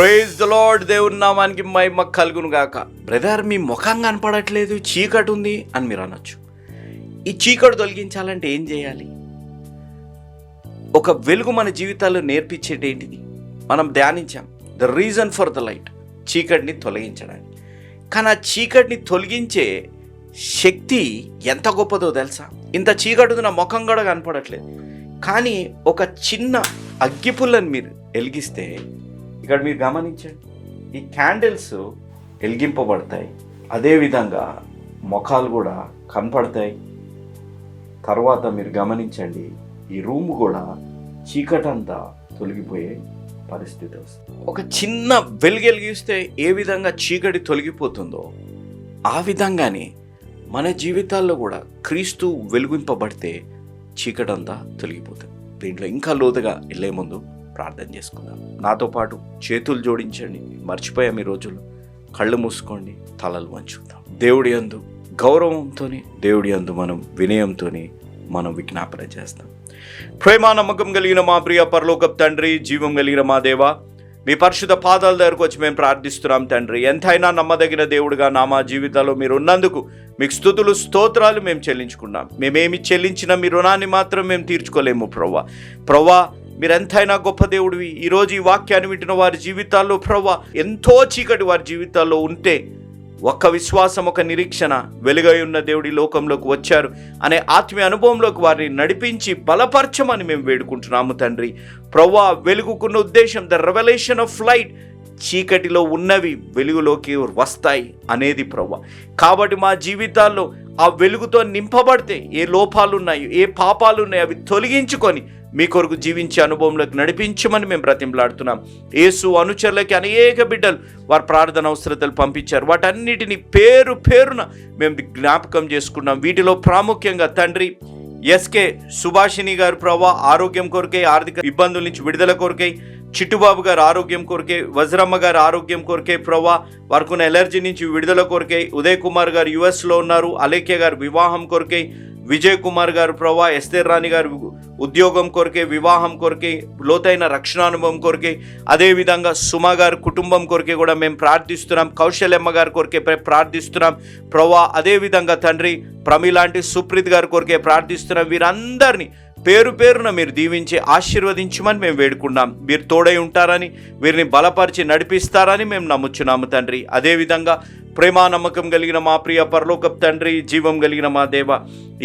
Praise the lord దేవుని నామానికి మహిమ కలుగును గాక బ్రదర్ మీ ముఖం కనపడట్లేదు చీకటి ఉంది అని మీరు అనొచ్చు. ఈ చీకటి తొలగించాలంటే ఏం చేయాలి? ఒక వెలుగు మన జీవితాల్లో నేర్పించేది ఏంటిది? మనం ధ్యానించాం the reason for the light చీకటిని తొలగించడానికి. కానీ ఆ చీకటిని తొలగించే శక్తి ఎంత గొప్పదో తెలుసా? ఇంత చీకటి ఉంది, నా ముఖం కూడా కనపడట్లేదు. కానీ ఒక చిన్న అగ్గిపుల్లని మీరు వెలిగిస్తే ఇక్కడ మీరు గమనించండి. ఈ క్యాండిల్స్ వెలిగింపబడతాయి. అదేవిధంగా ముఖాలు కూడా కనపడతాయి. తర్వాత మీరు గమనించండి ఈ రూమ్ కూడా చీకటంతా తొలగిపోయే పరిస్థితి వస్తుంది. ఒక చిన్న వెలుగెలిగిస్తే ఏ విధంగా చీకటి తొలగిపోతుందో ఆ విధంగానే మన జీవితాల్లో కూడా క్రీస్తు వెలిగింపబడితే చీకటంతా తొలగిపోతుంది. దీంట్లో ఇంకా లోతుగా వెళ్ళే ముందు ప్రార్థన చేసుకుందాం. నాతో పాటు చేతులు జోడించండి. మర్చిపోయాం ఈ రోజులు. కళ్ళు మూసుకోండి. తలలు వంచుకుందాం దేవుడి అందు గౌరవంతో దేవుడి అందు మనం వినయంతో మనం విజ్ఞాపన చేస్తాం. ప్రేమ నమ్మకం కలిగిన మా ప్రియ పరలోకప్ తండ్రి జీవం కలిగిన మా దేవ మీ పరిశుద్ధ పాదాల దగ్గరకు వచ్చి మేము ప్రార్థిస్తున్నాం తండ్రి. ఎంతైనా నమ్మదగిన దేవుడుగా నా మా జీవితాల్లో మీరు ఉన్నందుకు మీకు స్థుతులు స్తోత్రాలు మేము చెల్లించుకున్నాం. మేమేమి చెల్లించినా మీ రుణాన్ని మాత్రం మేము తీర్చుకోలేము ప్రవ్వా. ప్రవ్వా మీరెంతైనా గొప్ప దేవుడివి. ఈరోజు ఈ వాక్యాన్ని వింటున్న వారి జీవితాల్లో ప్రవ్వా ఎంతో చీకటి వారి జీవితాల్లో ఉంటే ఒక్క విశ్వాసం ఒక నిరీక్షణ వెలుగై ఉన్న దేవుడి లోకంలోకి వచ్చారు అనే ఆత్మీయ అనుభవంలోకి వారిని నడిపించి బలపరచమని మేము వేడుకుంటున్నాము తండ్రి. ప్రవ్వా వెలుగుకున్న ఉద్దేశం ద రెవల్యూషన్ ఆఫ్ లైట్ చీకటిలో ఉన్నవి వెలుగులోకి వస్తాయి అనేది ప్రవ్వ. కాబట్టి మా జీవితాల్లో ఆ వెలుగుతో నింపబడితే ఏ లోపాలున్నాయో ఏ పాపాలు ఉన్నాయి అవి తొలగించుకొని మీ కొరకు జీవించే అనుభవంలోకి నడిపించమని మేము బ్రతిమలాడుతున్నాం. యేసు అనుచరులకి అనేక బిడ్డలు వారి ప్రార్థన అవసరతలు పంపించారు. వాటన్నిటిని పేరు పేరున మేము జ్ఞాపకం చేసుకున్నాం. వీటిలో ప్రాముఖ్యంగా తండ్రి ఎస్కే సుభాషిణి గారు ప్రభా ఆరోగ్యం కొరకై ఆర్థిక ఇబ్బందుల నుంచి విడుదల కొరకై చిట్టుబాబు గారు ఆరోగ్యం కోరికే వజ్రమ్మ గారు ఆరోగ్యం కోరికే ప్రభా వారికి ఎలర్జీ నుంచి విడుదల కోరికే ఉదయ్ కుమార్ గారు యుఎస్లో ఉన్నారు అలేఖ్య గారు వివాహం కోరికే విజయ్ కుమార్ గారు ప్రవా ఎస్తేర్ రాణి గారు ఉద్యోగం కోరికే వివాహం కొరకే లోతైన రక్షణానుభవం కొరకే అదేవిధంగా సుమ గారు కుటుంబం కొరకే కూడా మేము ప్రార్థిస్తున్నాం కౌశల్యమ్మ గారి కొరికే ప్రార్థిస్తున్నాం ప్రభా అదేవిధంగా తండ్రి ప్రమిలాంటి సుప్రీత్ గారి కొరికే ప్రార్థిస్తున్నాం వీరందరినీ పేరు పేరున మీరు దీవించి ఆశీర్వదించమని మేము వేడుకున్నాం మీరు తోడై ఉంటారని వీరిని బలపరిచి నడిపిస్తారని మేము నమ్ముచున్నాము తండ్రి. అదేవిధంగా ప్రేమ నమ్మకం కలిగిన మా ప్రియ పరలోకప్ తండ్రి జీవం కలిగిన మా దేవ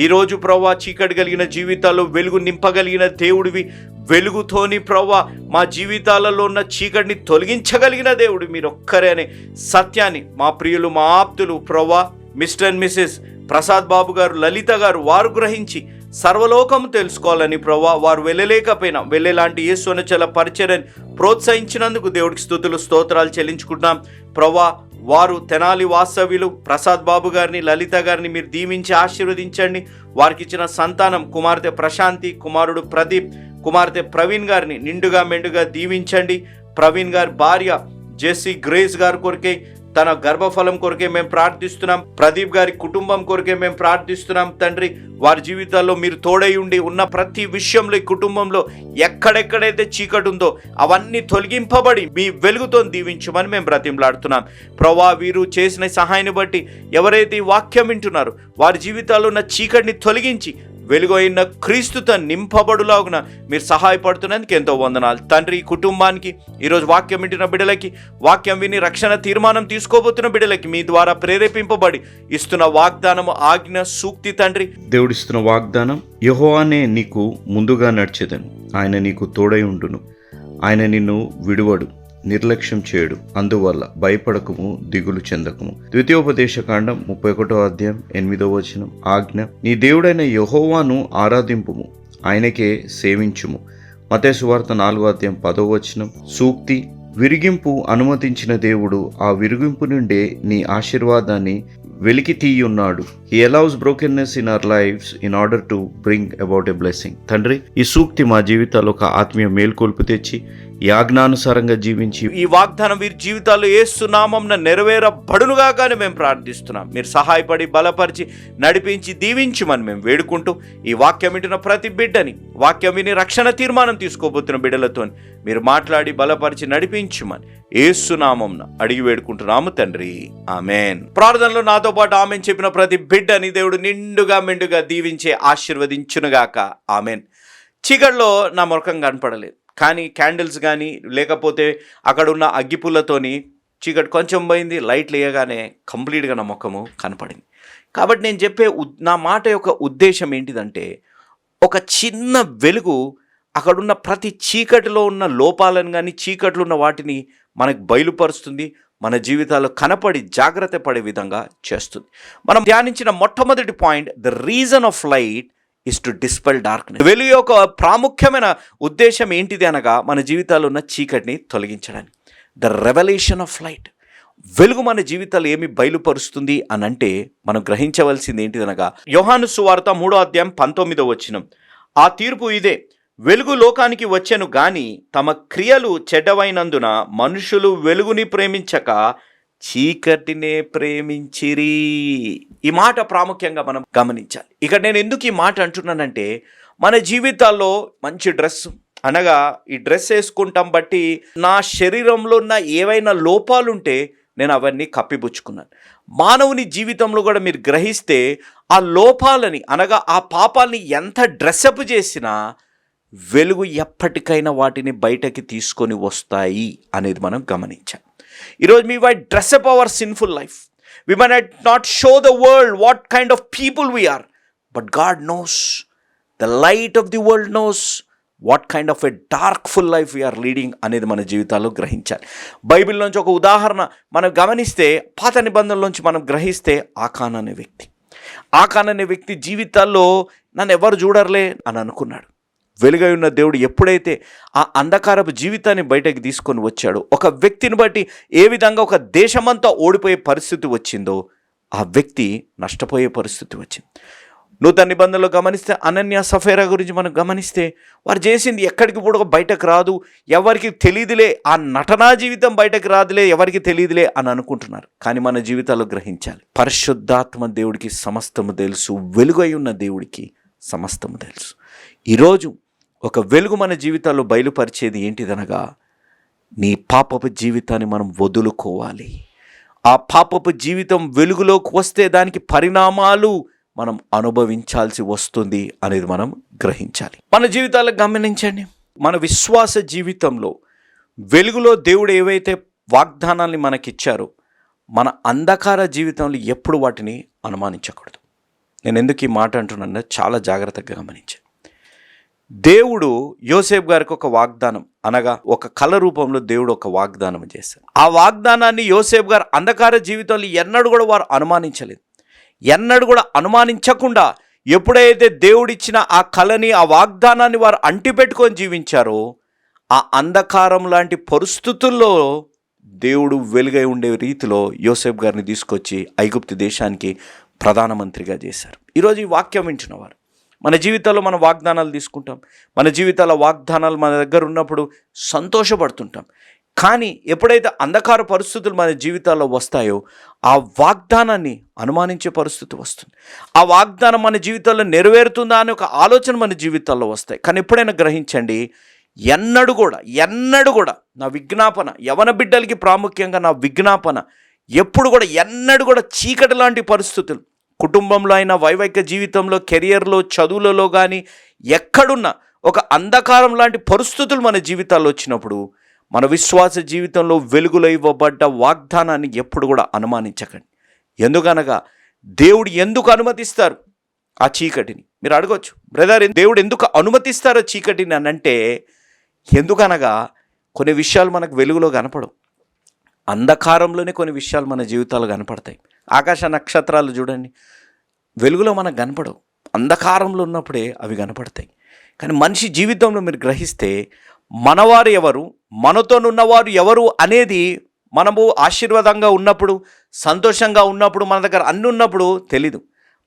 ఈరోజు ప్రవ్వా చీకటి కలిగిన జీవితాల్లో వెలుగు నింపగలిగిన దేవుడివి. వెలుగుతోని ప్రవ్వా మా జీవితాలలో ఉన్న చీకటిని తొలగించగలిగిన దేవుడు మీరు ఒక్కరే అనే సత్యాన్ని మా ప్రియులు మా ఆప్తులు ప్రవ్వా mister and missus Prasad Babu garu Lalitha garu వారు గ్రహించి సర్వలోకం తెలుసుకోవాలని ప్రభా వారు వెళ్ళలేకపోయినా వెళ్ళేలాంటి యేసునచల పరిచయని ప్రోత్సహించినందుకు దేవుడికి స్థుతులు స్తోత్రాలు చెల్లించుకుంటున్నాం. ప్రభా వారు తెనాలి వాస్తవ్యులు ప్రసాద్ బాబు గారిని లలిత గారిని మీరు దీవించి ఆశీర్వదించండి. వారికి ఇచ్చిన సంతానం కుమార్తె ప్రశాంతి కుమారుడు ప్రదీప్ కుమార్తె ప్రవీణ్ గారిని నిండుగా మెండుగా దీవించండి. ప్రవీణ్ గారి భార్య జెస్సీ గ్రేస్ గారి కొరకే తన గర్భఫలం కొరకే మేము ప్రార్థిస్తున్నాం. ప్రదీప్ గారి కుటుంబం కొరకే మేము ప్రార్థిస్తున్నాం. తండ్రి వారి జీవితాల్లో మీరు తోడై ఉండి ఉన్న ప్రతి విషయంలో ఈ కుటుంబంలో ఎక్కడెక్కడైతే చీకటి ఉందో అవన్నీ తొలగింపబడి మీ వెలుగుతో దీవించమని మేము బ్రతిమలాడుతున్నాం. ప్రభా వీరు చేసిన సహాయాన్ని బట్టి ఎవరైతే ఈ వాక్యం వింటున్నారో వారి జీవితాల్లో ఉన్న చీకటిని తొలగించి వెలుగైన క్రీస్తుత క్రీస్తుతో నింపబడులాగున మీరు సహాయపడుతున్నందుకు ఎంతో వందనాలు. తండ్రి కుటుంబానికి ఈరోజు వాక్యం వింటున్న బిడ్డలకి వాక్యం విని రక్షణ తీర్మానం తీసుకోబోతున్న బిడ్డలకి మీ ద్వారా ప్రేరేపింపబడి ఇస్తున్న వాగ్దానము ఆజ్ఞ సూక్తి తండ్రి. దేవుడిస్తున్న వాగ్దానం యహోవానే నీకు ముందుగా నడిచేదను. ఆయన నీకు తోడై ఉండును. ఆయన నిన్ను విడువడు. నిర్లక్ష్యం చేయడు. అందువల్ల భయపడకము దిగులు చెందకము. ద్వితీయోపదేశ కాండం ముప్పై ఒకటో అధ్యాయం ఎనిమిదో వచనం. ఆజ్ఞ నీ దేవుడైన యహోవాను ఆరాధింపుము ఆయనకే సేవించుము. మతేశ్వార్త నాలుగో అధ్యాయం పదో వచనం. సూక్తి విరిగింపు అనుమతించిన దేవుడు ఆ విరిగింపు నుండే నీ ఆశీర్వాదాన్ని వెలికి తీయున్నాడు he allows brokenness in our lives in order to bring about a blessing తండ్రి ఈ సూక్తి మా జీవితాల్లో ఒక ఆత్మీయ మేల్కొల్పు తెచ్చి ఈ ఆజ్ఞానుసారంగా జీవించి ఈ వాగ్దానం వీరి జీవితాల్లో ఏసునామం కానీ మేము ప్రార్థిస్తున్నాం. మీరు సహాయపడి బలపరిచి నడిపించి దీవించమని మేము వేడుకుంటూ ఈ వాక్యం వింటున్న ప్రతి బిడ్డని వాక్యం విని రక్షణ తీర్మానం తీసుకోబోతున్న బిడ్డలతో మీరు మాట్లాడి బలపరిచి నడిపించమని ఏసునామంన అడిగి వేడుకుంటున్నాము తండ్రి. ఆమెన్. ప్రార్థనలో నాతో పాటు ఆమెన్ చెప్పిన ప్రతి బిడ్డని దేవుడు నిండుగా మెండుగా దీవించే ఆశీర్వదించునుగాక. ఆమెన్. చీకట్లో నా ముఖం కనపడలేదు. కానీ క్యాండిల్స్ కానీ లేకపోతే అక్కడ ఉన్న అగ్గిపుల్లతోని చీకటి కొంచెం పోయింది లైట్లు వేయగానే కంప్లీట్గా నా ముఖము కనపడింది. కాబట్టి నేను చెప్పే ఉద్- నా మాట యొక్క ఉద్దేశం ఏంటిదంటే ఒక చిన్న వెలుగు అక్కడున్న ప్రతి చీకటిలో ఉన్న లోపాలను కానీ చీకట్లో ఉన్న వాటిని మనకు బయలుపరుస్తుంది మన జీవితాల్లో కనపడి జాగ్రత్త పడే విధంగా చేస్తుంది. మనం ధ్యానించిన మొట్టమొదటి point the reason of light is to dispel darkness వెలుగు యొక్క ప్రాముఖ్యమైన ఉద్దేశం ఏంటిది అనగా మన జీవితాల్లో ఉన్న చీకటిని తొలగించడానికి. ద రెవల్యూషన్ ఆఫ్ లైట్ వెలుగు మన జీవితాలు ఏమి బయలుపరుస్తుంది అని అంటే మనం గ్రహించవలసింది ఏంటిదనగా యోహాను సువార్త మూడో అధ్యాయం పంతొమ్మిదో వచ్చినం ఆ తీర్పు ఇదే. వెలుగు లోకానికి వచ్చెను గాని తమ క్రియలు చెడ్డవైనందున మనుషులు వెలుగుని ప్రేమించక చీకటినే ప్రేమించిరి. ఈ మాట ప్రాముఖ్యంగా మనం గమనించాలి. ఇక్కడ నేను ఎందుకు ఈ మాట అంటున్నానంటే మన జీవితాల్లో మంచి డ్రెస్ అనగా ఈ డ్రెస్ వేసుకుంటాం బట్టి నా శరీరంలో ఉన్న ఏవైనా లోపాలుంటే నేను అవన్నీ కప్పిపుచ్చుకున్నాను. మానవుని జీవితంలో కూడా మీరు గ్రహిస్తే ఆ లోపాలని అనగా ఆ పాపాలని ఎంత డ్రెస్అప్ చేసినా వెలుగు ఎప్పటికైనా వాటిని బయటకి తీసుకొని వస్తాయి అనేది మనం గమనించాం ఈరోజు మీ why dress up our sinful life we may not show the world what kind of people we are but God knows the light of the world knows what kind of a darkful life we are leading అనేది మన జీవితాల్లో గ్రహించాలి. బైబిల్లోంచి ఒక ఉదాహరణ మనం గమనిస్తే పాత నిబంధనలోంచి మనం గ్రహిస్తే ఆకాన్ అనే వ్యక్తి. ఆకాన్ అనే వ్యక్తి జీవితాల్లో నన్ను ఎవరు చూడర్లే అని అనుకున్నాడు. వెలుగై ఉన్న దేవుడు ఎప్పుడైతే ఆ అంధకారపు జీవితాన్ని బయటకు తీసుకొని వచ్చాడో ఒక వ్యక్తిని బట్టి ఏ విధంగా ఒక దేశమంతా ఓడిపోయే పరిస్థితి వచ్చిందో ఆ వ్యక్తి నష్టపోయే పరిస్థితి వచ్చింది. నూతన నిబంధనలు గమనిస్తే అనన్య సఫేరా గురించి మనం గమనిస్తే వారు చేసింది ఎక్కడికి కూడా బయటకు రాదు ఎవరికి తెలియదులే ఆ నటనా జీవితం బయటకు రాదులే ఎవరికి తెలియదులే అని అనుకుంటున్నారు. కానీ మన జీవితాలు గ్రహించాలి పరిశుద్ధాత్మ దేవుడికి సమస్తము తెలుసు వెలుగై ఉన్న దేవుడికి సమస్తము తెలుసు. ఈరోజు ఒక వెలుగు మన జీవితాల్లో బయలుపరిచేది ఏంటిదనగా నీ పాపపు జీవితాన్ని మనం వదులుకోవాలి. ఆ పాపపు జీవితం వెలుగులోకి వస్తే దానికి పరిణామాలు మనం అనుభవించాల్సి వస్తుంది అనేది మనం గ్రహించాలి. మన జీవితాలు గమనించండి మన విశ్వాస జీవితంలో వెలుగులో దేవుడు ఏవైతే వాగ్దానాల్ని మనకిచ్చారో మన అంధకార జీవితంలో ఎప్పుడు వాటిని అనుమానించకూడదు. నేను ఎందుకు ఈ మాట అంటున్నాను చాలా జాగ్రత్తగా గమనించాను దేవుడు యోసేఫ్ గారికి ఒక వాగ్దానం అనగా ఒక కళ రూపంలో దేవుడు ఒక వాగ్దానం చేశారు ఆ వాగ్దానాన్ని యోసేఫ్ గారు అంధకార జీవితంలో ఎన్నడూ కూడా వారు అనుమానించలేదు. ఎన్నడూ కూడా అనుమానించకుండా ఎప్పుడైతే దేవుడిచ్చిన ఆ కళని ఆ వాగ్దానాన్ని వారు అంటిపెట్టుకొని జీవించారో ఆ అంధకారం లాంటి పరిస్థితుల్లో దేవుడు వెలుగై ఉండే రీతిలో యోసేఫ్ గారిని తీసుకొచ్చి ఐగుప్తు దేశానికి ప్రధానమంత్రిగా చేశారు. ఈరోజు ఈ వాక్యం వింటున్నవారు మన జీవితాల్లో మనం వాగ్దానాలు తీసుకుంటాం. మన జీవితాల వాగ్దానాలు మన దగ్గర ఉన్నప్పుడు సంతోషపడుతుంటాం. కానీ ఎప్పుడైతే అంధకార పరిస్థితులు మన జీవితాల్లో వస్తాయో ఆ వాగ్దానాన్ని అనుమానించే పరిస్థితి వస్తుంది. ఆ వాగ్దానం మన జీవితాల్లో నెరవేరుతుందా అనే ఒక ఆలోచన మన జీవితాల్లో వస్తాయి. కానీ ఎప్పుడైనా గ్రహించండి ఎన్నడు కూడా ఎన్నడు కూడా నా విజ్ఞాపన యవన బిడ్డలకి ప్రాముఖ్యంగా నా విజ్ఞాపన ఎప్పుడు కూడా ఎన్నడు కూడా చీకటి లాంటి పరిస్థితులు కుటుంబంలో అయినా వైవాహిక జీవితంలో కెరియర్లో చదువులలో కానీ ఎక్కడున్నా ఒక అంధకారం లాంటి పరిస్థితులు మన జీవితాల్లో వచ్చినప్పుడు మన విశ్వాస జీవితంలో వెలుగులో ఇవ్వబడ్డ వాగ్దానాన్ని ఎప్పుడు కూడా అనుమానించకండి. ఎందుకనగా దేవుడు ఎందుకు అనుమతిస్తారు ఆ చీకటిని? మీరు అడగవచ్చు బ్రదర్ దేవుడు ఎందుకు అనుమతిస్తారు ఆ చీకటిని అని అంటే ఎందుకనగా కొన్ని విషయాలు మనకు వెలుగులో కనపడవు. అంధకారంలోనే కొన్ని విషయాలు మన జీవితాలు కనపడతాయి. ఆకాశ నక్షత్రాలు చూడండి. వెలుగులో మనకు కనపడవు. అంధకారంలో ఉన్నప్పుడే అవి కనపడతాయి. కానీ మనిషి జీవితంలో మీరు గ్రహిస్తే మనవారు ఎవరు మనతోనున్నవారు ఎవరు అనేది మనము ఆశీర్వాదంగా ఉన్నప్పుడు సంతోషంగా ఉన్నప్పుడు మన దగ్గర అన్ని ఉన్నప్పుడు తెలీదు.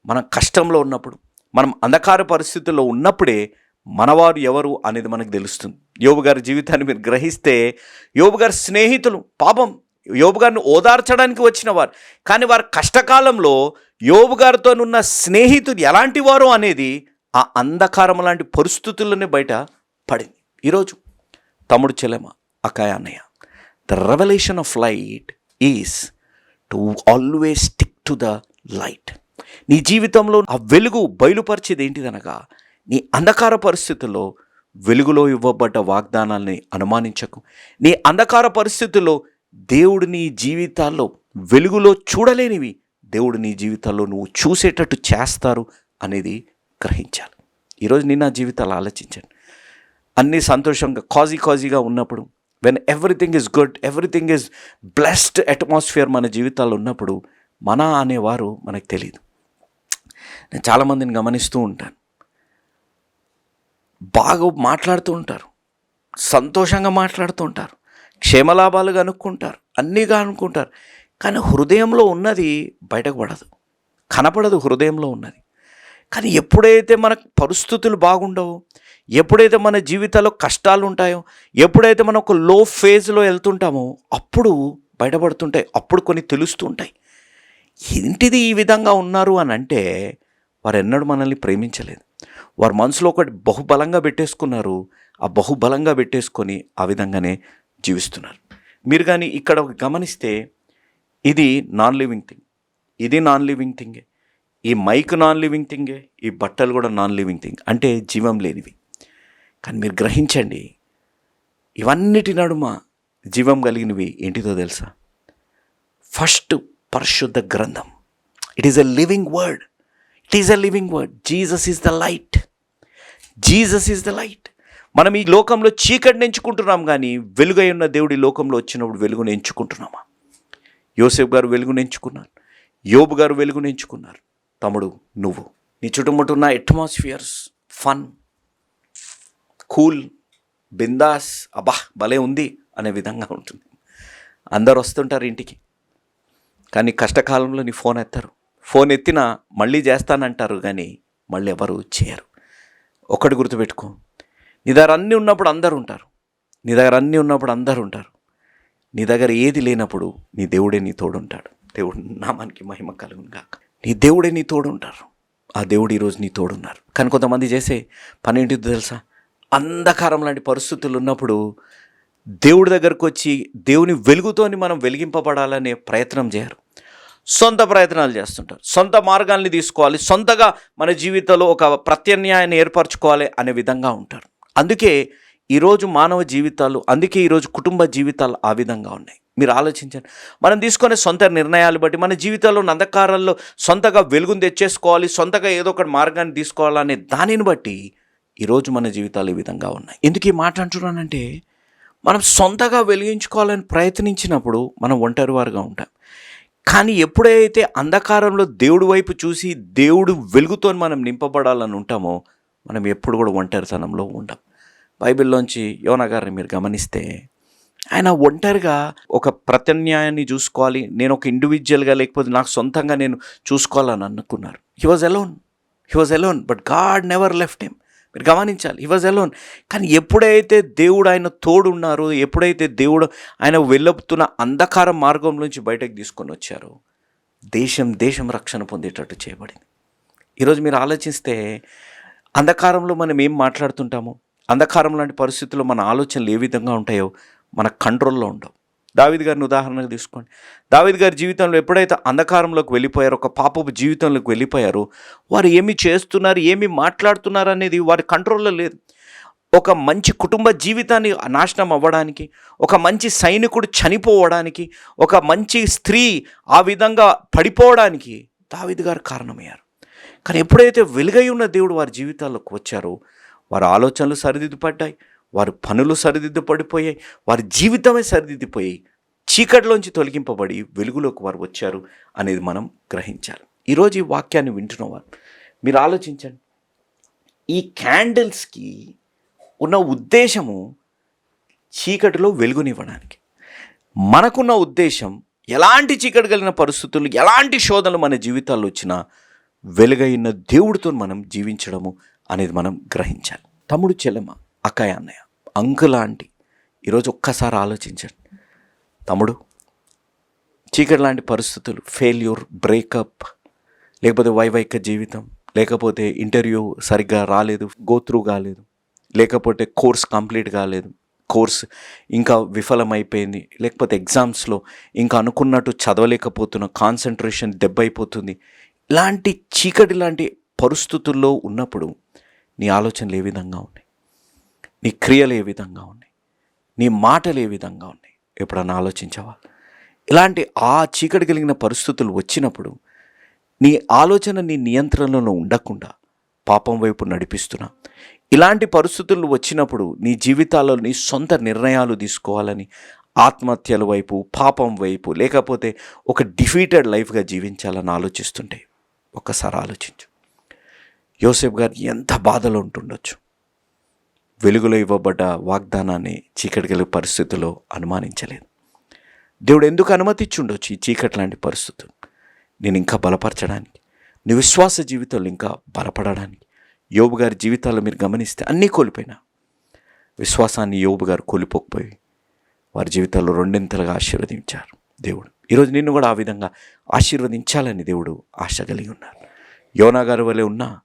మనం కష్టంలో ఉన్నప్పుడు మనం అంధకార పరిస్థితుల్లో ఉన్నప్పుడే మనవారు ఎవరు అనేది మనకు తెలుస్తుంది. యోబు గారి జీవితాన్ని మీరు గ్రహిస్తే యోబు గారి స్నేహితులు పాపం యోబు గారిని ఓదార్చడానికి వచ్చిన వారు కానీ వారి కష్టకాలంలో యోబు గారితోనున్న స్నేహితుడు ఎలాంటి వారు అనేది ఆ అంధకారం లాంటి పరిస్థితుల్లోనే బయట పడింది. ఈరోజు తమ్ముడు చెల్లెమ అకాయ అన్నయ్య the revolution of light is to always stick to the light నీ జీవితంలో ఆ వెలుగు బయలుపరిచేది ఏంటిదనగా నీ అంధకార పరిస్థితుల్లో వెలుగులో ఇవ్వబడ్డ వాగ్దానాల్ని అనుమానించకు. నీ అంధకార పరిస్థితుల్లో దేవుడు నీ జీవితాల్లో వెలుగులో చూడలేనివి దేవుడు నీ జీవితాల్లో నువ్వు చూసేటట్టు చేస్తారు అనేది గ్రహించాలి. ఈరోజు నేను నా జీవితాలు ఆలోచించాను అన్నీ సంతోషంగా కాజీ కాజీగా ఉన్నప్పుడు when everything is good everything is blessed atmosphere మన జీవితాల్లో ఉన్నప్పుడు మన అనేవారు మనకు తెలియదు నేను చాలామందిని గమనిస్తూ ఉంటాను. బాగా మాట్లాడుతూ ఉంటారు. సంతోషంగా మాట్లాడుతూ ఉంటారు. క్షేమలాభాలు కనుక్కుంటారు అన్నీగా అనుకుంటారు. కానీ హృదయంలో ఉన్నది బయటకు పడదు. కనపడదు హృదయంలో ఉన్నది. కానీ ఎప్పుడైతే మన పరిస్థితులు బాగుండవో ఎప్పుడైతే మన జీవితాల్లో కష్టాలు ఉంటాయో ఎప్పుడైతే మనం ఒక లో ఫేజ్లో వెళ్తుంటామో అప్పుడు బయటపడుతుంటాయి. అప్పుడు కొన్ని తెలుస్తుంటాయి. ఏంటిది ఈ విధంగా ఉన్నారు అని అంటే వారు ఎన్నడూ మనల్ని ప్రేమించలేదు. వారు మనసులో ఒకటి బహుబలంగా పెట్టేసుకున్నారు. ఆ బహుబలంగా పెట్టేసుకొని ఆ విధంగానే జీవిస్తున్నారు. మీరు కానీ ఇక్కడ గమనిస్తే ఇది నాన్ లివింగ్ థింగ్ ఇది నాన్ లివింగ్ థింగే ఈ మైక్ నాన్ లివింగ్ థింగే ఈ బట్టలు కూడా నాన్ లివింగ్ థింగ్ అంటే జీవం లేనివి. కానీ మీరు గ్రహించండి ఇవన్నిటి నడుమ జీవం కలిగినవి ఏంటిదో తెలుసా? ఫస్ట్ పరిశుద్ధ గ్రంథం. It is a living word it is a living word Jesus is the light Jesus is the light మనం ఈ లోకంలో చీకటిని ఎంచుకుంటున్నాం కానీ వెలుగై ఉన్న దేవుడి లోకంలో వచ్చినప్పుడు వెలుగును ఎంచుకుంటున్నామా? యోసేఫ్ గారు వెలుగును ఎంచుకున్నారు. యోబు గారు వెలుగును ఎంచుకున్నారు. తమ్ముడు నువ్వు. నీ చుట్టుముట్టు ఉన్న అట్మాస్ఫియర్స్ ఫన్ కూల్ బిందాస్ అబ్బా భలే ఉంది అనే విధంగా ఉంటుంది. అందరు వస్తుంటారు ఇంటికి. కానీ కష్టకాలంలో నీ ఫోన్ ఎత్తారు. ఫోన్ ఎత్తినా మళ్ళీ చేస్తానంటారు కానీ మళ్ళీ ఎవరు చేయరు. ఒకటి గుర్తుపెట్టుకో. నీ దగ్గర అన్నీ ఉన్నప్పుడు అందరు ఉంటారు. నీ దగ్గర అన్నీ ఉన్నప్పుడు అందరు ఉంటారు. నీ దగ్గర ఏది లేనప్పుడు నీ దేవుడే నీ తోడుంటాడు. దేవుడు నామానికి మహిమ కలుగును కాక నీ దేవుడే నీ తోడుంటారు. ఆ దేవుడు ఈరోజు నీ తోడున్నారు. కానీ కొంతమంది చేసే పని ఏంటిదో తెలుసా? అంధకారం లాంటి పరిస్థితులు ఉన్నప్పుడు దేవుడి దగ్గరకు వచ్చి దేవుని వెలుగుతోని మనం వెలిగింపబడాలనే ప్రయత్నం చేయరు. సొంత ప్రయత్నాలు చేస్తుంటారు. సొంత మార్గాల్ని తీసుకోవాలి. సొంతగా మన జీవితంలో ఒక ప్రత్యామ్నాయాన్ని ఏర్పరచుకోవాలి అనే విధంగా ఉంటారు. అందుకే ఈరోజు మానవ జీవితాలు అందుకే ఈరోజు కుటుంబ జీవితాలు ఆ విధంగా ఉన్నాయి. మీరు ఆలోచించండి. మనం తీసుకునే సొంత నిర్ణయాలు బట్టి మన జీవితంలో అంధకారాల్లో సొంతగా వెలుగుని తెచ్చేసుకోవాలి సొంతగా ఏదో ఒకటి మార్గాన్ని తీసుకోవాలనే దానిని బట్టి ఈరోజు మన జీవితాలు ఈ విధంగా ఉన్నాయి. ఎందుకు ఈ మాట అంటున్నానంటే మనం సొంతగా వెలిగించుకోవాలని ప్రయత్నించినప్పుడు మనం ఒంటరి వారుగా ఉంటాం. కానీ ఎప్పుడైతే అంధకారంలో దేవుడి వైపు చూసి దేవుడు వెలుగుతో మనం నింపబడాలని ఉంటామో మనం ఎప్పుడు కూడా ఒంటరితనంలో ఉండం. బైబిల్లోంచి యోనా గారిని మీరు గమనిస్తే ఆయన ఒంటరిగా ఒక ప్రత్యామ్నాయాన్ని చూసుకోవాలి నేను ఒక ఇండివిజువల్గా లేకపోతే నాకు సొంతంగా నేను చూసుకోవాలని అనుకున్నారు. He was alone he was alone but God never left him మీరు గమనించాలి హీ వాజ్ అలోన్ కానీ ఎప్పుడైతే దేవుడు ఆయన తోడు ఉన్నారో ఎప్పుడైతే దేవుడు ఆయన వెళ్ళుతున్న అంధకార మార్గం నుంచి బయటకు తీసుకొని వచ్చారో దేశం దేశం రక్షణ పొందేటట్టు చేయబడింది. ఈరోజు మీరు ఆలోచిస్తే అంధకారంలో మనం ఏం మాట్లాడుతుంటామో? అంధకారం లాంటి పరిస్థితుల్లో మన ఆలోచనలు ఏ విధంగా ఉంటాయో మన కంట్రోల్లో ఉండవు. దావిద్ గారిని ఉదాహరణకు తీసుకోండి. దావిద్ గారి జీవితంలో ఎప్పుడైతే అంధకారంలోకి వెళ్ళిపోయారో ఒక పాపపు జీవితంలోకి వెళ్ళిపోయారో వారు ఏమి చేస్తున్నారు ఏమి మాట్లాడుతున్నారు అనేది వారి కంట్రోల్లో లేదు. ఒక మంచి కుటుంబ జీవితాన్ని నాశనం అవ్వడానికి ఒక మంచి సైనికుడు చనిపోవడానికి ఒక మంచి స్త్రీ ఆ విధంగా పడిపోవడానికి దావిద్ గారు కారణమయ్యారు. కానీ ఎప్పుడైతే వెలుగై ఉన్న దేవుడు వారి జీవితాల్లోకి వచ్చారో వారి ఆలోచనలు సరిదిద్దుపడ్డాయి వారి పనులు సరిదిద్దుపడిపోయాయి వారి జీవితమే సరిదిద్దిపోయి చీకటిలోంచి తొలగింపబడి వెలుగులోకి వారు వచ్చారు అనేది మనం గ్రహించాలి. ఈరోజు ఈ వాక్యాన్ని వింటున్నవారు మీరు ఆలోచించండి. ఈ క్యాండిల్స్కి ఉన్న ఉద్దేశము చీకటిలో వెలుగునివ్వడానికి. మనకున్న ఉద్దేశం ఎలాంటి చీకటి కలిగిన పరిస్థితులు ఎలాంటి శోధనలు మన జీవితాల్లో వచ్చినా వెలుగైన దేవుడితో మనం జీవించడము అనేది మనం గ్రహించాలి. తమ్ముడు చెల్లెమ్మ అక్కయ్య అన్నయ్య అంకు లాంటి ఈరోజు ఒక్కసారి ఆలోచించండి. తమ్ముడు చీకటి లాంటి పరిస్థితులు ఫెయిల్యూర్ బ్రేకప్ లేకపోతే వైవైక జీవితం లేకపోతే ఇంటర్వ్యూ సరిగ్గా రాలేదు గోత్రూ కాలేదు లేకపోతే కోర్స్ కంప్లీట్ కాలేదు కోర్స్ ఇంకా విఫలమైపోయింది లేకపోతే ఎగ్జామ్స్లో ఇంకా అనుకున్నట్టు చదవలేకపోతున్న కాన్సన్ట్రేషన్ దెబ్బైపోతుంది ఇలాంటి చీకటి లాంటి పరిస్థితుల్లో ఉన్నప్పుడు నీ ఆలోచనలు ఏ విధంగా ఉన్నాయి? నీ క్రియలు ఏ విధంగా ఉన్నాయి? నీ మాటలు ఏ విధంగా ఉన్నాయి? ఎప్పుడన్నా ఆలోచించావా? ఇలాంటి ఆ చీకటి కలిగిన పరిస్థితులు వచ్చినప్పుడు నీ ఆలోచన నీ నియంత్రణలో ఉండకుండా పాపం వైపు నడిపిస్తున్నా. ఇలాంటి పరిస్థితులు వచ్చినప్పుడు నీ జీవితాల్లో నీ సొంత నిర్ణయాలు తీసుకోవాలని ఆత్మహత్యల వైపు పాపం వైపు లేకపోతే ఒక డిఫీటెడ్ లైఫ్గా జీవించాలని ఆలోచిస్తుంటే ఒక్కసారి ఆలోచించు. యోసేఫ్ గారు ఎంత బాధలో ఉంటుండొచ్చు. వెలుగులో ఇవ్వబడ్డ వాగ్దానాన్ని చీకటి పరిస్థితుల్లో అనుమానించలేదు. దేవుడు ఎందుకు అనుమతిచ్చుండొచ్చు ఈ చీకటి లాంటి పరిస్థితులు? నేను ఇంకా బలపరచడానికి నీ విశ్వాస జీవితంలో ఇంకా బలపడడానికి యోబు గారి జీవితాల్లో మీరు గమనిస్తే అన్నీ కోల్పోయినా. విశ్వాసాన్ని యోబు గారు కోల్పోకపోయి వారి జీవితాల్లో రెండింతలుగా ఆశీర్వదించారు దేవుడు. ఈరోజు నిన్ను కూడా ఆ విధంగా ఆశీర్వదించాలని దేవుడు ఆశ కలిగి ఉన్నారు. యోనా గారు వలె ఉన్నా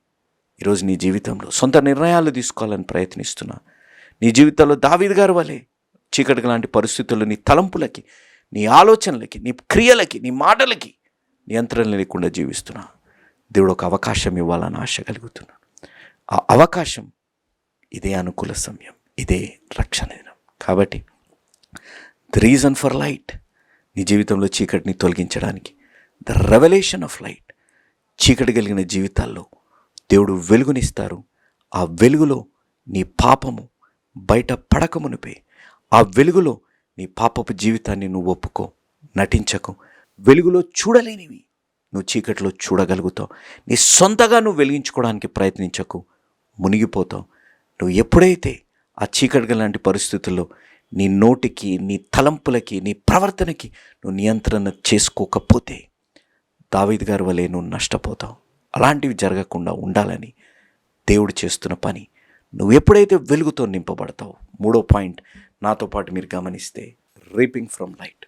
ఈరోజు నీ జీవితంలో సొంత నిర్ణయాలు తీసుకోవాలని ప్రయత్నిస్తున్నా. నీ జీవితంలో దావీద్ గారు వలె చీకటి లాంటి పరిస్థితుల్లో నీ తలంపులకి నీ ఆలోచనలకి నీ క్రియలకి నీ మాటలకి నియంత్రణ లేకుండా జీవిస్తున్నా. దేవుడు ఒక అవకాశం ఇవ్వాలని ఆశ కలుగుతున్నాను ఆ అవకాశం ఇదే అనుకూల సమయం ఇదే రక్షణ దినం. కాబట్టి ద రీజన్ ఫర్ లైట్ నీ జీవితంలో చీకటిని తొలగించడానికి. ద రెవల్యూషన్ ఆఫ్ లైట్ చీకటి కలిగిన జీవితాల్లో దేవుడు వెలుగునిస్తారు. ఆ వెలుగులో నీ పాపము బయట పడకమునిపే. ఆ వెలుగులో నీ పాపపు జీవితాన్ని నువ్వు ఒప్పుకో నటించకు. వెలుగులో చూడలేనివి నువ్వు చీకటిలో చూడగలుగుతావు. నీ సొంతగా నువ్వు వెలిగించుకోవడానికి ప్రయత్నించకు. మునిగిపోతావు. నువ్వు ఎప్పుడైతే ఆ చీకటి లాంటి పరిస్థితుల్లో నీ నోటికి నీ తలంపులకి నీ ప్రవర్తనకి నువ్వు నియంత్రణ చేసుకోకపోతే దావీద్ గారి వలె నువ్వు నష్టపోతావు. అలాంటివి జరగకుండా ఉండాలని దేవుడు చేస్తున్న పని. నువ్వు ఎప్పుడైతే వెలుగుతో నింపబడతావు మూడో పాయింట్ నాతో పాటు మీరు గమనిస్తే రీపింగ్ ఫ్రమ్ లైట్.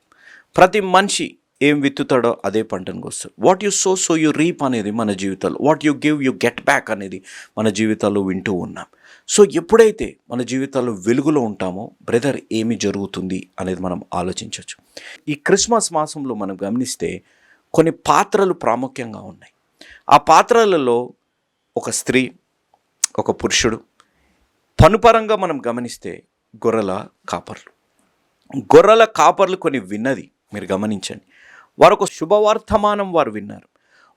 ప్రతి మనిషి ఏం విత్తుతాడో అదే పంటను కోస్తాడు what you sow so you reap అనేది మన జీవితాల్లో what you give you get back అనేది మన జీవితాల్లో వింటూ ఉన్నాం. సో ఎప్పుడైతే మన జీవితాల్లో వెలుగులో ఉంటామో బ్రదర్ ఏమి జరుగుతుంది అనేది మనం ఆలోచించవచ్చు ఈ క్రిస్మస్ మాసంలో మనం గమనిస్తే కొన్ని పాత్రలు ప్రాముఖ్యంగా ఉన్నాయి. ఆ పాత్రలలో ఒక స్త్రీ ఒక పురుషుడు పనుపరంగా మనం గమనిస్తే గొర్రెల కాపర్లు. గొర్రెల కాపర్లు కొన్ని విన్నది మీరు గమనించండి. వారు ఒక శుభవర్తమానం వారు విన్నారు.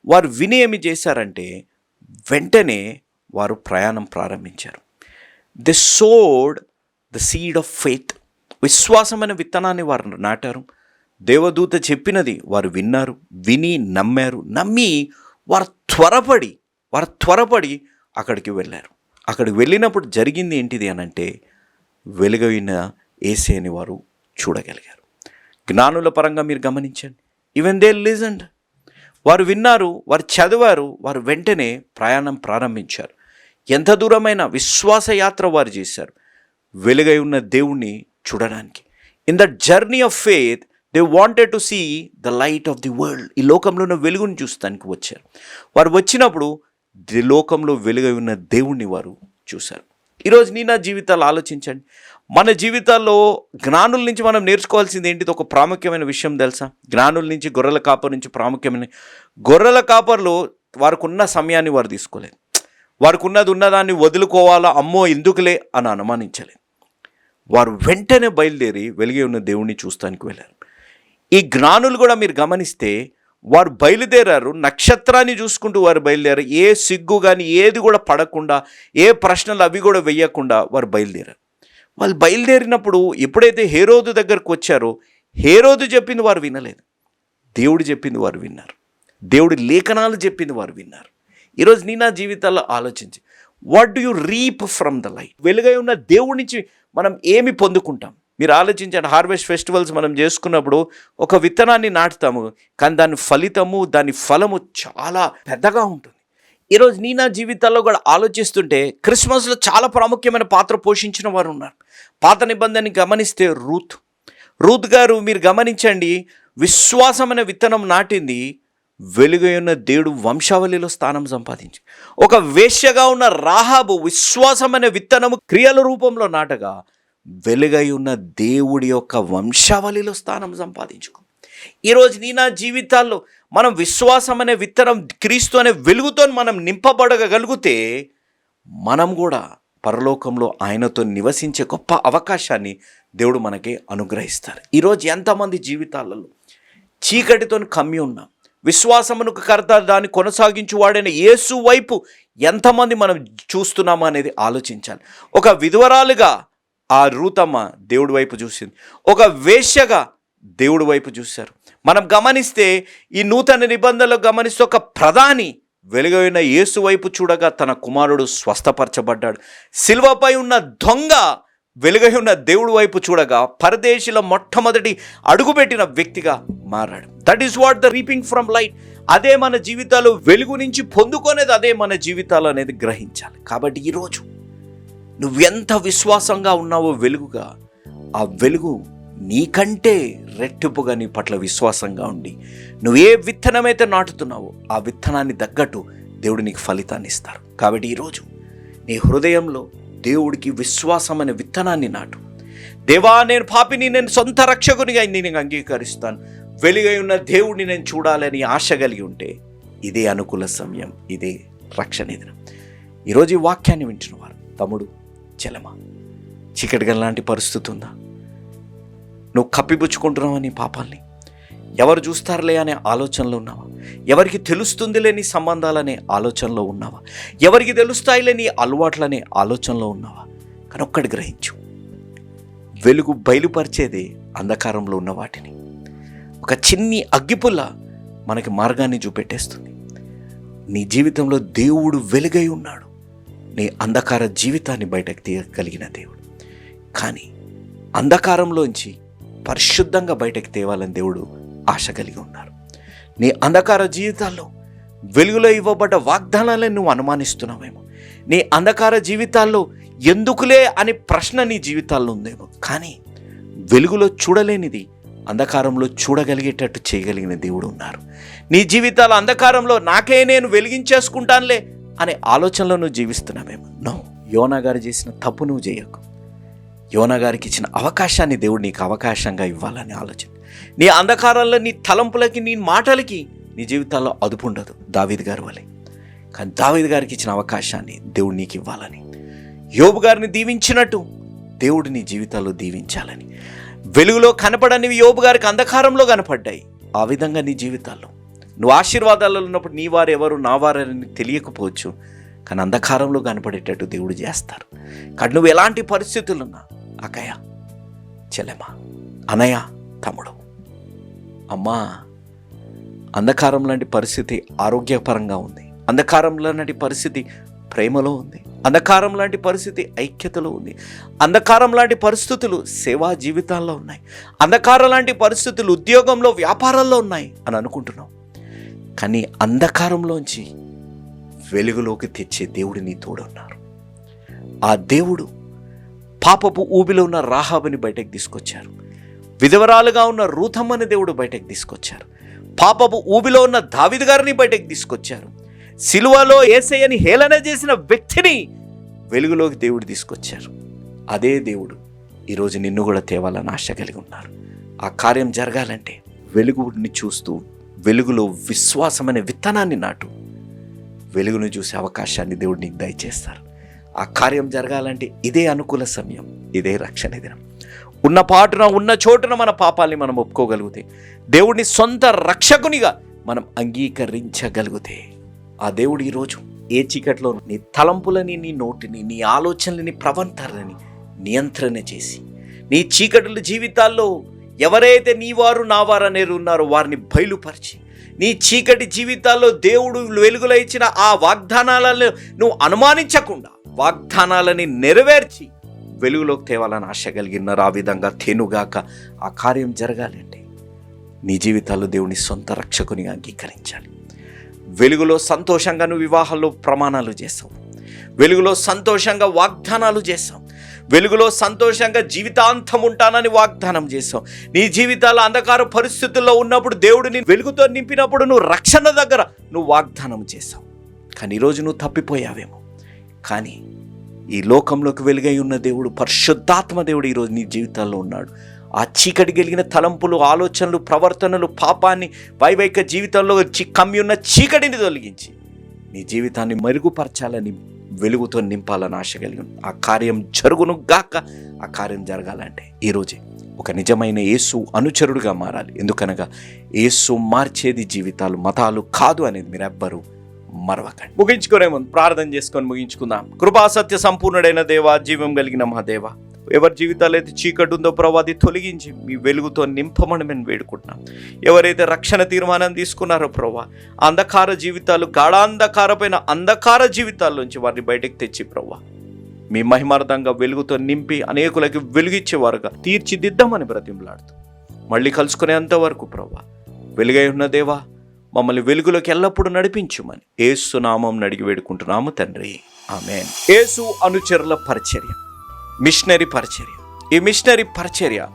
వారు విని ఏమి చేశారంటే వెంటనే వారు ప్రయాణం ప్రారంభించారు. The sod the seed of faith విశ్వాసమైన విత్తనాన్ని వారు నాటారు. దేవదూత చెప్పినది వారు విన్నారు విని నమ్మారు నమ్మి వారు త్వరపడి వారు త్వరపడి అక్కడికి వెళ్ళారు. అక్కడికి వెళ్ళినప్పుడు జరిగింది ఏంటిది అని అంటే వెలుగైన ఏసే అని వారు చూడగలిగారు. జ్ఞానుల పరంగా మీరు గమనించండి. ఈవెన్ దే లిజండ్ వారు విన్నారు వారు చదివారు వారు వెంటనే ప్రయాణం ప్రారంభించారు. ఎంత దూరమైన విశ్వాసయాత్ర వారు చేశారు. వెలుగై ఉన్న దేవుణ్ణి చూడడానికి. In the journey of faith they wanted to see the light of the world ఈ లోకంలో ఉన్న వెలుగుని చూస్తానికి వచ్చారు. వారు వచ్చినప్పుడు ది లోకంలో వెలుగై ఉన్న దేవుణ్ణి వారు చూశారు. ఈరోజు నీ నా జీవితాలు ఆలోచించండి. మన జీవితాల్లో జ్ఞానుల నుంచి మనం నేర్చుకోవాల్సింది ఏంటిది? ఒక ప్రాముఖ్యమైన విషయం తెలుసా? జ్ఞానుల నుంచి గొర్రెల కాపర్ నుంచి ప్రాముఖ్యమైన గొర్రెల కాపర్లో వారికి ఉన్న సమయాన్ని వారు తీసుకోలేదు. వారికి ఉన్నది ఉన్నదాన్ని వదులుకోవాలా? అమ్మో ఎందుకులే? అని అనుమానించలేదు. వారు వెంటనే బయలుదేరి వెలిగి ఉన్న దేవుణ్ణి చూస్తానికి వెళ్ళారు. ఈ జ్ఞానులు కూడా మీరు గమనిస్తే వారు బయలుదేరారు నక్షత్రాన్ని చూసుకుంటూ వారు బయలుదేరారు. ఏ సిగ్గు కానీ ఏది కూడా పడకుండా ఏ ప్రశ్నలు అవి కూడా వెయ్యకుండా వారు బయలుదేరారు. వాళ్ళు బయలుదేరినప్పుడు ఎప్పుడైతే హేరోదు దగ్గరకు వచ్చారో హేరోదు చెప్పింది వారు వినలేదు. దేవుడు చెప్పింది వారు విన్నారు. దేవుడి లేఖనాలు చెప్పింది వారు విన్నారు. ఈరోజు నీ నా జీవితాల్లో ఆలోచించి what do you reap from the light వెలుగై ఉన్న దేవుడి నుంచి మనం ఏమి పొందుకుంటాం? మీరు ఆలోచించండి హార్వెస్ట్ ఫెస్టివల్స్ మనం చేసుకున్నప్పుడు ఒక విత్తనాన్ని నాటుతాము కానీ దాని ఫలితము దాని ఫలము చాలా పెద్దగా ఉంటుంది. ఈరోజు నీ నా జీవితాల్లో కూడా ఆలోచిస్తుంటే క్రిస్మస్లో చాలా ప్రాముఖ్యమైన పాత్ర పోషించిన వారు ఉన్నారు. పాత నిబంధనని గమనిస్తే రూత్. రూత్ గారు మీరు గమనించండి విశ్వాసమైన విత్తనం నాటింది వెలుగై ఉన్న దేవుడు వంశావళిలో స్థానం సంపాదించి ఒక వేశ్యగా ఉన్న రాహాబు విశ్వాసం అనే విత్తనము క్రియల రూపంలో నాటగా వెలుగై ఉన్న దేవుడి యొక్క వంశావళిలో స్థానం సంపాదించుకో. ఈరోజు నీ నా జీవితాల్లో మనం విశ్వాసం అనే విత్తనం క్రీస్తు అనే వెలుగుతో మనం నింపబడగలిగితే మనం కూడా పరలోకంలో ఆయనతో నివసించే గొప్ప అవకాశాన్ని దేవుడు మనకి అనుగ్రహిస్తారు. ఈరోజు ఎంతమంది జీవితాలలో చీకటితో కమ్మి ఉన్నాం. విశ్వాసమునకు కర్త దాన్ని కొనసాగించువాడైన యేసు వైపు ఎంతమంది మనం చూస్తున్నామా అనేది ఆలోచించాలి. ఒక విధవరాలుగా ఆ రూతమ్మ దేవుడి వైపు చూసింది. ఒక వేశ్యగా దేవుడి వైపు చూశారు. మనం గమనిస్తే ఈ నూతన నిబంధనలు గమనిస్తే ఒక ప్రధాని వెలుగైన యేసు వైపు చూడగా తన కుమారుడు స్వస్థపరచబడ్డాడు. సిల్వపై ఉన్న దొంగ వెలుగై ఉన్న దేవుడి వైపు చూడగా పరదేశిలో మొట్టమొదటి అడుగుపెట్టిన వ్యక్తిగా మారాడు. That is what the reaping from light అదే మన జీవితాలు వెలుగు నుంచి పొందుకునేది అదే మన జీవితాలు అనేది గ్రహించాలి. కాబట్టి ఈరోజు నువ్వెంత విశ్వాసంగా ఉన్నావో వెలుగుగా ఆ వెలుగు నీకంటే రెట్టింపుగా నీ పట్ల విశ్వాసంగా ఉండి నువ్వు ఏ విత్తనమైతే నాటుతున్నావో ఆ విత్తనాన్ని తగ్గట్టు దేవుడు నీకు ఫలితాన్ని ఇస్తారు. కాబట్టి ఈరోజు నీ హృదయంలో దేవుడికి విశ్వాసం అనే విత్తనాన్ని నాటు. దేవా నేను పాపిని నేను సొంత రక్షకునిగా నేను అంగీకరిస్తాను. వెలుగై ఉన్న దేవుడిని నేను చూడాలని ఆశ కలిగి ఉంటే ఇదే అనుకూల సమయం ఇదే రక్షణ దినం. ఈరోజు ఈ వాక్యాన్ని వింటున్నవారు తమ్ముడు చెలమా చీకటిగా లాంటి పరిస్థితి ఉందా? నువ్వు కప్పిపుచ్చుకుంటున్నావు నీ పాపాల్ని? ఎవరు చూస్తారులే అనే ఆలోచనలో ఉన్నావా? ఎవరికి తెలుస్తుందిలే నీ సంబంధాలనే ఆలోచనలో ఉన్నావా? ఎవరికి తెలుస్తాయిలే నీ అలవాట్లనే ఆలోచనలో ఉన్నావా? కానీ ఒక్కటి గ్రహించు. వెలుగు బయలుపరిచేదే అంధకారంలో ఉన్న వాటిని. ఒక చిన్ని అగ్గిపుల్ల మనకి మార్గాన్ని చూపెట్టేస్తుంది. నీ జీవితంలో దేవుడు వెలుగై ఉన్నాడు. నీ అంధకార జీవితాన్ని బయటకు తీయగలిగిన దేవుడు. కానీ అంధకారంలోంచి పరిశుద్ధంగా బయటకు తేవాలని దేవుడు ఆశ కలిగి ఉన్నారు. నీ అంధకార జీవితాల్లో వెలుగులో ఇవ్వబడ్డ వాగ్దానాలను నువ్వు అనుమానిస్తున్నావేమో. నీ అంధకార జీవితాల్లో ఎందుకులే అనే ప్రశ్న నీ జీవితాల్లో ఉందేమో. కానీ వెలుగులో చూడలేనిది అంధకారంలో చూడగలిగేటట్టు చేయగలిగిన దేవుడు ఉన్నారు. నీ జీవితాల అంధకారంలో నాకే నేను వెలిగించేసుకుంటానులే అనే ఆలోచనలో నువ్వు జీవిస్తున్నావేమో. నో యోనా గారు చేసిన తప్పు నువ్వు చేయకు. యోనా గారికి ఇచ్చిన అవకాశాన్ని దేవుడు నీకు అవకాశంగా ఇవ్వాలని ఆలోచన. నీ అంధకారంలో నీ తలంపులకి నీ మాటలకి నీ జీవితాల్లో అదుపు ఉండదు దావీద్ గారు వలె. కానీ దావీద్ గారికి ఇచ్చిన అవకాశాన్ని దేవుడు నీకు ఇవ్వాలని. యోబు గారిని దీవించినట్టు దేవుడు నీ జీవితాల్లో దీవించాలని. వెలుగులో కనపడనివి యోబు గారికి అంధకారంలో కనపడ్డాయి. ఆ విధంగా నీ జీవితాల్లో. నువ్వు ఆశీర్వాదాలలో ఉన్నప్పుడు నీ వారు ఎవరు నా వారని తెలియకపోవచ్చు. కానీ అంధకారంలో కనపడేటట్టు దేవుడు చేస్తారు. కానీ నువ్వు ఎలాంటి పరిస్థితులున్నా అకయ చెల్లెమా అనయ్య తమ్ముడు అమ్మా అంధకారం లాంటి పరిస్థితి ఆరోగ్యపరంగా ఉంది. అంధకారం లాంటి పరిస్థితి ప్రేమలో ఉంది. అంధకారం లాంటి పరిస్థితి ఐక్యతలో ఉంది. అంధకారం లాంటి పరిస్థితులు సేవా జీవితాల్లో ఉన్నాయి. అంధకారం లాంటి పరిస్థితులు ఉద్యోగంలో వ్యాపారాల్లో ఉన్నాయి అని అనుకుంటున్నాం కానీ అంధకారంలోంచి వెలుగులోకి తెచ్చే దేవుడు నీ తోడున్నారు. ఆ దేవుడు పాపపు ఊబిలో ఉన్న రాహాబని బయటకు తీసుకొచ్చారు. విధవరాలుగా ఉన్న రూథమ్మని దేవుడు బయటకు తీసుకొచ్చారు. పాపపు ఊబిలో ఉన్న దావిద్ గారిని బయటకు తీసుకొచ్చారు. సిలువలో ఏసయ్యని హేళన చేసిన వ్యక్తిని వెలుగులోకి దేవుడు తీసుకొచ్చారు. అదే దేవుడు ఈరోజు నిన్ను కూడా తేవాలని ఆశ కలిగి ఉన్నారు. ఆ కార్యం జరగాలంటే వెలుగుని చూస్తూ వెలుగులో విశ్వాసం అనే విత్తనాన్ని నాటు. వెలుగును చూసే అవకాశాన్ని దేవుడు నీకు దయచేస్తారు. ఆ కార్యం జరగాలంటే ఇదే అనుకూల సమయం ఇదే రక్షణ దినం. ఉన్న పాటున ఉన్న చోటున మన పాపాల్ని మనం ఒప్పుకోగలిగితే దేవుడిని సొంత రక్షకునిగా మనం అంగీకరించగలిగితే ఆ దేవుడు ఈరోజు ఏ చీకట్లో నీ తలంపులని నీ నోటిని నీ ఆలోచనలని ప్రవంతరని నియంత్రణ చేసి నీ చీకటుల జీవితాల్లో ఎవరైతే నీ వారు నా ఉన్నారో వారిని బయలుపరిచి నీ చీకటి జీవితాల్లో దేవుడు వెలుగులో ఇచ్చిన ఆ వాగ్దానాలను నువ్వు అనుమానించకుండా వాగ్దానాలని నెరవేర్చి వెలుగులోకి తేవాలని ఆశ కలిగినారు. ఆ విధంగా తేనుగాక ఆ కార్యం జరగాలంటే నీ జీవితాల్లో దేవుని సొంత రక్షకునిగా అంగీకరించాలి. వెలుగులో సంతోషంగా నువ్వు వివాహాల్లో ప్రమాణాలు చేస్తావు వెలుగులో సంతోషంగా వాగ్దానాలు చేస్తావు వెలుగులో సంతోషంగా జీవితాంతం ఉంటానని వాగ్దానం చేసావు. నీ జీవితాల అంధకార పరిస్థితుల్లో ఉన్నప్పుడు దేవుడు నీ వెలుగుతో నింపినప్పుడు నువ్వు రక్షణ దగ్గర నువ్వు వాగ్దానం చేసావు. కానీ ఈరోజు నువ్వు తప్పిపోయావేమో. కానీ ఈ లోకంలోకి వెలుగై ఉన్న దేవుడు పరిశుద్ధాత్మ దేవుడు ఈరోజు నీ జీవితాల్లో ఉన్నాడు ఆ చీకటి కలిగిన తలంపులు ఆలోచనలు ప్రవర్తనలు పాపాన్ని వైవైక జీవితంలో కమ్మి ఉన్న చీకటిని తొలగించి నీ జీవితాన్ని మెరుగుపరచాలని వెలుగుతో నింపాలని ఆశ కలిగి ఉంది. ఆ కార్యం జరుగును గాక ఆ కార్యం జరగాలంటే ఈరోజే ఒక నిజమైన యేసు అనుచరుడుగా మారాలి ఎందుకనగా యేసు మార్చేది జీవితాలు మతాలు కాదు అనేది మీరు మరవకండి. ముగించుకునే ముందు ప్రార్థన చేసుకొని ముగించుకుందాం. కృపా సత్య సంపూర్ణుడైన దేవ జీవం కలిగిన మా దేవ ఎవరి జీవితాలు అయితే చీకటి ఉందో ప్రభు అది తొలగించి మీ వెలుగుతో నింపమని మేము వేడుకుంటున్నాం. ఎవరైతే రక్షణ తీర్మానం తీసుకున్నారో ప్రభా అంధకార జీవితాలు గాఢాంధకారపైన అంధకార జీవితాల్లోంచి వారిని బయటకు తెచ్చి ప్రభా మీ మహిమార్థంగా వెలుగుతో నింపి అనేకులకి వెలుగిచ్చేవారుగా తీర్చిదిద్దామని బ్రతిమలాడుతూ మళ్ళీ కలుసుకునేంత వరకు ప్రభా వెలుగై ఉన్న దేవా మమ్మల్ని వెలుగులోకి ఎల్లప్పుడూ నడిపించుమని ఏసునామం అడిగి వేడుకుంటున్నాము తండ్రి. ఆమె ఏసు అనుచరుల పరిచర్య మిషనరీ పరిచర్య. ఈ మిషనరీ పరిచర్య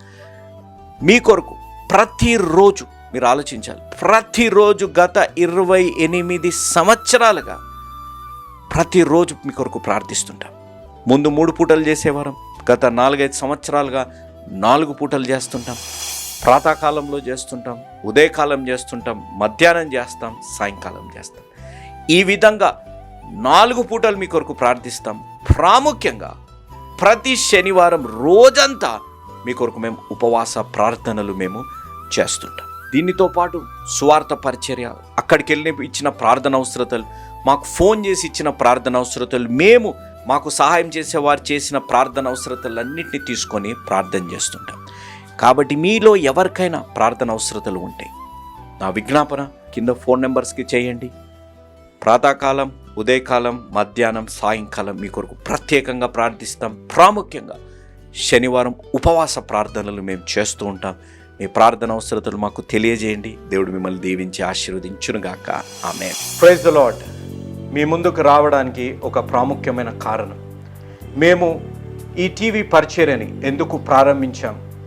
మీ కొరకు ప్రతిరోజు మీరు ఆలోచించాలి. ప్రతిరోజు గత ఇరవై ఎనిమిది సంవత్సరాలుగా ప్రతిరోజు మీ కొరకు ప్రార్థిస్తుంటాం. ముందు మూడు పూటలు చేసేవారం గత నాలుగైదు సంవత్సరాలుగా నాలుగు పూటలు చేస్తుంటాం. ప్రాతకాలంలో చేస్తుంటాం ఉదయకాలం చేస్తుంటాం మధ్యాహ్నం చేస్తాం సాయంకాలం చేస్తాం. ఈ విధంగా నాలుగు పూటలు మీ కొరకు ప్రార్థిస్తాం. ప్రాముఖ్యంగా ప్రతి శనివారం రోజంతా మీ కొరకు మేము ఉపవాస ప్రార్థనలు మేము చేస్తుంటాం. దీనితో పాటు స్వార్థ పరిచర్య అక్కడికి వెళ్ళి ఇచ్చిన ప్రార్థన అవసరతలు మాకు ఫోన్ చేసి ఇచ్చిన ప్రార్థన అవసరతలు మేము మాకు సహాయం చేసేవారు చేసిన ప్రార్థన అవసరతలన్నింటినీ తీసుకొని ప్రార్థన చేస్తుంటాం. కాబట్టి మీలో ఎవరికైనా ప్రార్థన అవసరతలు ఉంటాయి నా విజ్ఞాపన కింద ఫోన్ నెంబర్స్కి చేయండి. ప్రాతకాలం ఉదయకాలం మధ్యాహ్నం సాయంకాలం మీ కొరకు ప్రత్యేకంగా ప్రార్థిస్తాం. ప్రాముఖ్యంగా శనివారం ఉపవాస ప్రార్థనలు మేము చేస్తూ ఉంటాం. మీ ప్రార్థన అవసరతలు మాకు తెలియజేయండి. దేవుడు మిమ్మల్ని దీవించి ఆశీర్వదించునుగాక. ఆమె ప్రైజ్ ద లాడ్ మీ ముందుకు రావడానికి ఒక ప్రాముఖ్యమైన కారణం. మేము ఈ టీవీ పరిచర్యని ఎందుకు ప్రారంభించాం?